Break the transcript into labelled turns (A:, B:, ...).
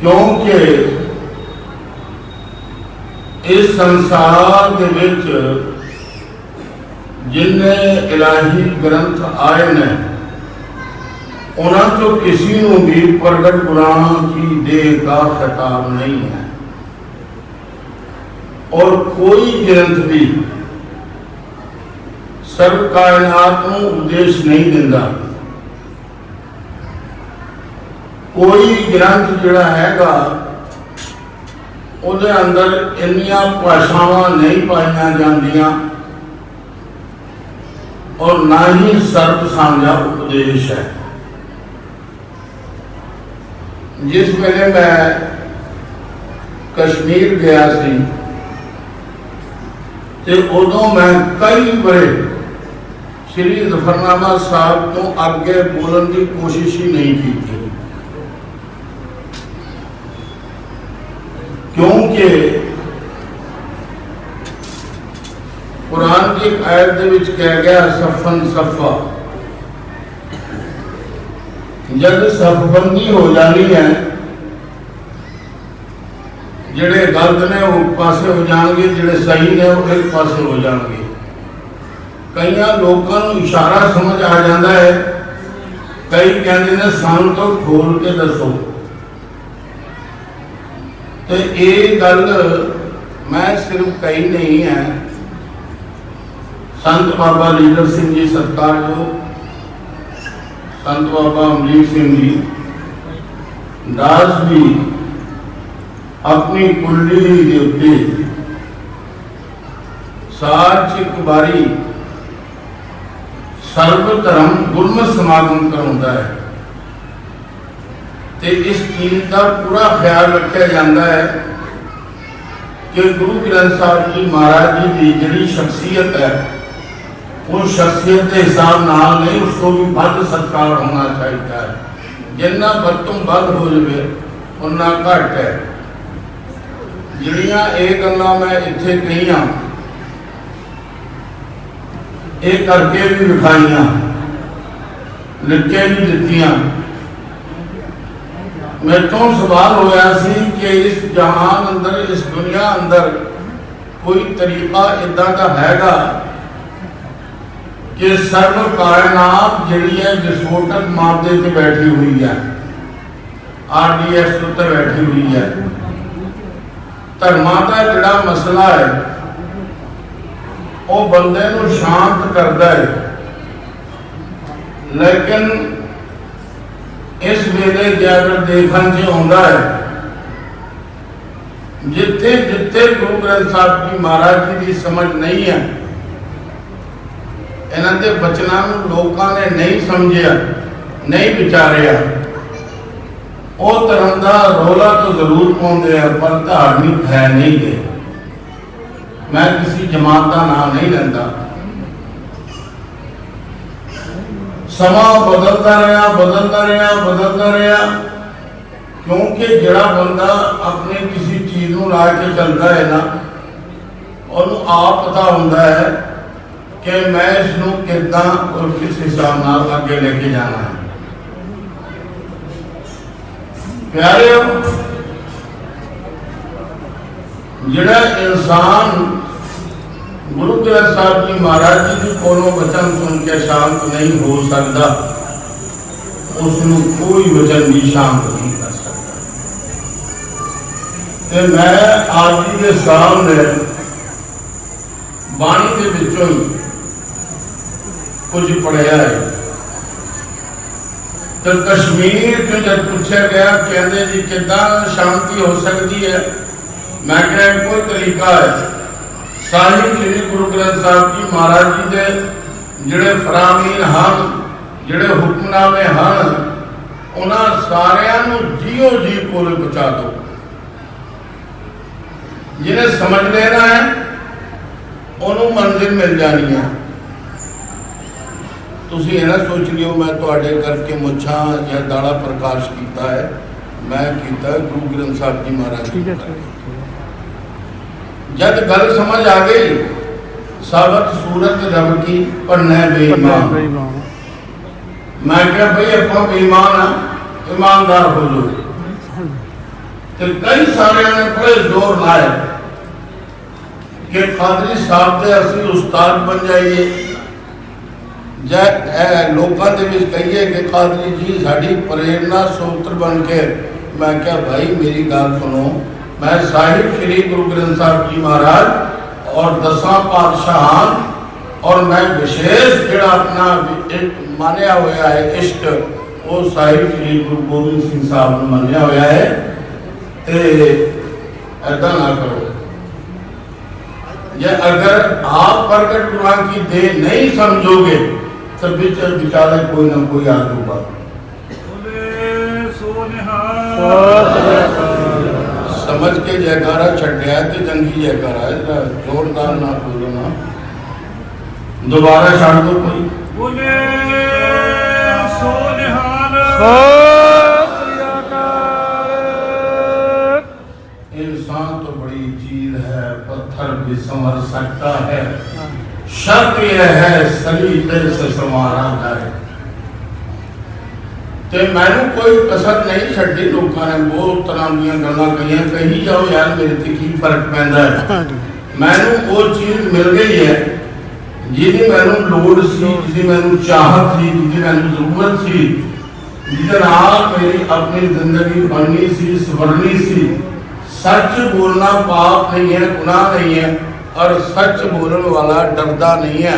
A: ਕਿਉਂਕਿ ਇਸ ਸੰਸਾਰ ਦੇ ਵਿੱਚ ਜਿੰਨੇ ਇਲਾਹੀ ਗ੍ਰੰਥ ਆਏ ਨੇ ਉਹਨਾਂ ਚੋਂ ਕਿਸੇ ਨੂੰ ਵੀ ਪ੍ਰਗਟ ਕੁਰਾਨ ਕੀ ਦੇਹ ਦਾ ਖਿਤਾਬ ਨਹੀਂ ਹੈ ਔਰ ਕੋਈ ਗ੍ਰੰਥ ਵੀ ਸਰਵ ਕਾਇਨਾਤ ਨੂੰ ਉਪਦੇਸ਼ ਨਹੀਂ ਦਿੰਦਾ ਕੋਈ ਗ੍ਰੰਥ ਜਿਹੜਾ ਹੈਗਾ, ਉਹਦੇ ਅੰਦਰ ਇੰਨੀਆਂ ਭਾਸ਼ਾਵਾਂ ਨਹੀਂ ਪਾਈਆਂ ਜਾਂਦੀਆਂ ਔਰ ਨਾ ਹੀ ਸਰਬ ਸਾਂਝਾ ਉਪਦੇਸ਼ ਹੈ। ਜਿਸ ਵੇਲੇ ਮੈਂ ਕਸ਼ਮੀਰ ਗਿਆ ਸੀ ਤੇ ਉਦੋਂ ਮੈਂ ਕਈ ਵਾਰੇ ਸ੍ਰੀ ਜ਼ਫਰਨਾਮਾ ਸਾਹਿਬ ਤੋਂ ਅੱਗੇ ਬੋਲਣ ਦੀ ਕੋਸ਼ਿਸ਼ ਹੀ ਨਹੀਂ ਕੀਤੀ। ਕਿਉਂਕਿ ਕੁਰਾਨ ਦੀ ਇੱਕ ਆਇਤ ਦੇ ਵਿੱਚ ਕਿਹਾ ਗਿਆ ਸਫਨ ਸਫਾ। ਜਦ ਸਫਬੰਦੀ ਹੋ ਜਿਹੜੇ ਗਲਤ ਨੇ ਉਹ ਪਾਸੇ ਹੋ ਜਾਣਗੇ, ਜਿਹੜੇ ਸਹੀ ਨੇ ਉਹ ਇੱਕ ਪਾਸੇ ਹੋ ਜਾਣਗੇ। ਕਈਆਂ ਲੋਕਾਂ ਨੂੰ ਇਸ਼ਾਰਾ ਸਮਝ ਆ ਜਾਂਦਾ ਹੈ, ਕਈ ਕਹਿੰਦੇ ਨੇ, ਸਾਨੂੰ ਤਾਂ ਖੋਲ ਕੇ ਦੱਸੋ। ਤੇ ਇਹ ਗੱਲ ਮੈਂ ਸਿਰਫ ਕਹੀ ਨਹੀਂ ਹੈ। ਸੰਤ ਬਾਬਾ ਲੀਡਰ ਸਿੰਘ ਜੀ ਸਰਕਾਰ ਜੋ, ਸੰਤ ਬਾਬਾ ਅਮਰੀਕ ਸਿੰਘ ਜੀ, ਦਾਸ ਜੀ ਆਪਣੀ ਕੁੱਲੀ ਦੇ ਉੱਤੇ ਸਾਰ ਚ ਇੱਕ ਵਾਰੀ ਸਰਬ ਧਰਮ ਗੁਰਮਤਿ ਸਮਾਗਮ ਕਰਾਉਂਦਾ ਹੈ। ਤੇ ਇਸ ਚੀਜ਼ ਦਾ ਪੂਰਾ ਖਿਆਲ ਰੱਖਿਆ ਜਾਂਦਾ ਹੈ ਕਿ ਗੁਰੂ ਗ੍ਰੰਥ ਸਾਹਿਬ ਜੀ ਮਹਾਰਾਜ ਜੀ ਦੀ ਜਿਹੜੀ ਸ਼ਖਸੀਅਤ ਹੈ, ਉਹ ਸ਼ਖਸੀਅਤ ਦੇ ਹਿਸਾਬ ਨਾਲ ਨਹੀਂ, ਉਸ ਤੋਂ ਵੀ ਵੱਧ ਸਤਿਕਾਰ ਹੋਣਾ ਚਾਹੀਦਾ ਹੈ। ਜਿੰਨਾ ਵਰਤੋਂ ਵੱਧ ਹੋ ਜਾਵੇ ਉਨਾ ਘੱਟ ਹੈ। ਜਿਹੜੀਆਂ ਇਹ ਗੱਲਾਂ ਮੈਂ ਇੱਥੇ ਕਹੀਆਂ, ਇਹ ਕਰਕੇ ਵੀ ਵਿਖਾਈਆਂ ਲਿਖ ਕੇ ਵੀ ਦਿੱਤੀਆਂ। ਮੇਰੇ ਤੋਂ ਸਵਾਲ ਹੋਇਆ ਸੀ ਕਿ ਇਸ ਜਹਾਨ ਅੰਦਰ, ਇਸ ਦੁਨੀਆ ਅੰਦਰ ਕੋਈ ਤਰੀਕਾ ਇਦਾਂ ਦਾ ਹੈਗਾ ਕਿ ਸਰਵ ਕਾਇਨਾਤ ਜਿਹੜੀ ਹੈ ਵਿਸਫੋਟਕ ਮਾਦੇ ਤੇ ਬੈਠੀ ਹੋਈ ਹੈ। ਆਰਡੀਐਸ ਉੱਤੇ ਬੈਠੀ ਹੋਈ ਹੈ। ਧਰਮਾਂ ਦਾ ਜਿਹੜਾ ਮਸਲਾ ਹੈ, ਉਹ ਬੰਦੇ ਨੂੰ ਸ਼ਾਂਤ ਕਰਦਾ ਹੈ। ਲੇਕਿਨ ਇਸ ਵੇਲੇ ਜੇ ਦੇਖਣ ਚ ਆਉਂਦਾ ਹੈ। ਜਿੱਥੇ ਜਿੱਥੇ ਗੁਰੂ ਗ੍ਰੰਥ ਸਾਹਿਬ ਜੀ ਮਹਾਰਾਜ ਜੀ ਦੀ ਸਮਝ ਨਹੀਂ ਹੈ, ਇਹਨਾਂ ਦੇ ਬਚਨਾਂ ਨੂੰ ਲੋਕਾਂ ਨੇ ਨਹੀਂ ਸਮਝਿਆ, ਨਹੀਂ ਵਿਚਾਰਿਆ। ਉਹ ਧਰਮ ਦਾ ਰੋਲਾ ਤਾਂ ਜ਼ਰੂਰ ਪਾਉਂਦੇ ਆ, ਪਰ ਧਾਰਮਿਕ ਹੈ ਨਹੀਂ ਗਏ ਮੈਂ ਕਿਸੇ ਜਮਾਤ ਦਾ ਨਾਮ ਨਹੀਂ ਲੈਂਦਾ। ਸਮਾਂ ਬਦਲਦਾ ਰਿਹਾ ਬਦਲਦਾ ਰਿਹਾ ਬਦਲਦਾ ਰਿਹਾ। ਕਿਉਂਕਿ ਜਿਹੜਾ ਬੰਦਾ ਆਪਣੇ ਕਿਸੇ ਚੀਜ਼ ਨੂੰ ਲਾ ਕੇ ਚੱਲਦਾ ਹੈ ਨਾ, ਉਹਨੂੰ ਆਪ ਪਤਾ ਹੁੰਦਾ ਹੈ ਕਿ ਮੈਂ ਇਸ ਨੂੰ ਕਿੱਦਾਂ ਔਰ ਕਿਸ ਹਿਸਾਬ ਨਾਲ ਅੱਗੇ ਲੈ ਕੇ ਜਾਣਾ ਹੈ। ਪਿਆਰਿਓ, ਜਿਹੜਾ ਇਨਸਾਨ ਗੁਰੂ ਗ੍ਰੰਥ ਸਾਹਿਬ ਜੀ ਮਹਾਰਾਜ ਜੀ ਦੇ ਕੋਲੋਂ ਬਚਨ ਸੁਣ ਕੇ ਸ਼ਾਂਤ ਨਹੀਂ ਹੋ ਸਕਦਾ ਉਸ ਨੂੰ ਕੋਈ ਵਚਨ ਵੀ ਸ਼ਾਂਤ ਨਹੀਂ ਕਰ ਸਕਦਾ ਤੇ ਮੈਂ ਆਪ ਜੀ ਦੇ ਸਾਹਮਣੇ ਬਾਣੀ ਦੇ ਵਿੱਚੋਂ ਹੀ ਕੁਝ ਪੜਿਆ ਹੈ ਤੇ ਕਸ਼ਮੀਰ ਤੋਂ ਜਦ ਪੁੱਛਿਆ ਗਿਆ ਕਹਿੰਦੇ ਜੀ ਕਿੱਦਾਂ ਸ਼ਾਂਤੀ ਹੋ ਸਕਦੀ ਹੈ ਮੈਂ ਕਿਹਾ ਕੋਈ ਤਰੀਕਾ ਹੈ ਸਾਹਿਬ ਸ੍ਰੀ ਗੁਰੂ ਗ੍ਰੰਥ ਸਾਹਿਬ ਜੀ ਮਹਾਰਾਜ ਜੀ ਦੇ ਜਿਹੜੇ ਫਰਾਮੀਨ ਹਨ ਜਿਹੜੇ ਹੁਕਮਨਾਮੇ ਹਨ ਉਹਨਾਂ ਸਾਰਿਆਂ ਨੂੰ ਜੀਓ ਜੀ ਕੋਲ ਪਹੁੰਚਾ ਦਿਓ। ਜਿਹਨੇ ਸਮਝ ਲੈਣਾ ਹੈ ਉਹਨੂੰ ਮੰਜ਼ਿਲ ਮਿਲ ਜਾਣੀ ਹੈ। ਤੁਸੀਂ ਇਹ ਨਾ ਸੋਚ ਲਿਓ ਮੈਂ ਤੁਹਾਡੇ ਕਰਕੇ ਮੁੱਛਾਂ ਜਾਂ ਦਾੜਾ ਪ੍ਰਕਾਸ਼ ਕੀਤਾ ਹੈ। ਮੈਂ ਕੀਤਾ ਗੁਰੂ ਗ੍ਰੰਥ ਸਾਹਿਬ ਜੀ ਮਹਾਰਾਜ
B: ਠੀਕ ਹੈ।
A: جد گل سمجھ آگئی سابت
B: صورت
A: رب کی پڑھنے بے ایمان۔ میں کہا بھئی اپا بے ایمان ہے ایماندار ہو جو کہ کئی سارے نے بڑے زور لائے کہ خادری صاحب دے اصلی استاد بن جائیے۔ جائے لوکاں دے بھی کہیے کہ خادری جی ساڑی پریرنا سوتر بن کے میں کہا بھائی میری گال سنو میں صاحب شریف گرو گرنتھ صاحب جی مہاراج اور دساں پادشاہان اور میں وشیش جڑا اپنا مانیا ہویا ہے عشق وہ صاحب شریف گرو گوبند سنگھ صاحب نے مانیا ہویا ہے۔ تے ایدا نہ کرو۔ یا اگر آپ پرکٹ قرآن کی دے نہیں سمجھو گے تو بیچارے کوئی نہ
C: کوئی آگے ہوگا
A: سونے ہاں سمجھ کے جیکارا چھڈیا تے جنگی جیکارا ہے زوردار نہ کوئی بولنا دوبارہ چھڑ دو
C: کوئی۔ بولے سونہان
A: انسان تو بڑی چیز ہے پتھر بھی سمر سکتا ہے۔ شرط یہ ہے سلیقے سے سمارا جائے۔ ਤੇ ਮੈਨੂੰ ਕੋਈ ਕਸਰ ਨਹੀਂ ਛੱਡੀ ਲੋਕਾਂ ਨੇ ਬਹੁਤ ਤਰ੍ਹਾਂ ਦੀਆਂ ਗੱਲਾਂ ਕਹੀਆਂ ਕਹੀ ਜਾਓ ਯਾਰ ਮੇਰੇ ਤੇ ਕੀ ਫ਼ਰਕ ਪੈਂਦਾ ਹੈ। ਮੈਨੂੰ ਉਹ ਚੀਜ਼ ਮਿਲ ਗਈ ਹੈ ਜਿਹਦੀ ਮੈਨੂੰ ਲੋੜ ਸੀ ਜਿਹਦੀ ਮੈਨੂੰ ਚਾਹਤ ਸੀ ਜਿਹਦੀ ਮੈਨੂੰ ਜ਼ਰੂਰਤ ਸੀ ਜਿਹਦੇ ਨਾਲ ਮੇਰੀ ਆਪਣੀ ਜ਼ਿੰਦਗੀ ਬਣਨੀ ਸੀ ਸਵਰਨੀ ਸੀ। ਸੱਚ ਬੋਲਣਾ ਪਾਪ ਨਹੀਂ ਹੈ ਗੁਨਾਹ ਨਹੀਂ ਹੈ ਔਰ ਸੱਚ ਬੋਲਣ ਵਾਲਾ ਡਰਦਾ ਨਹੀਂ ਹੈ।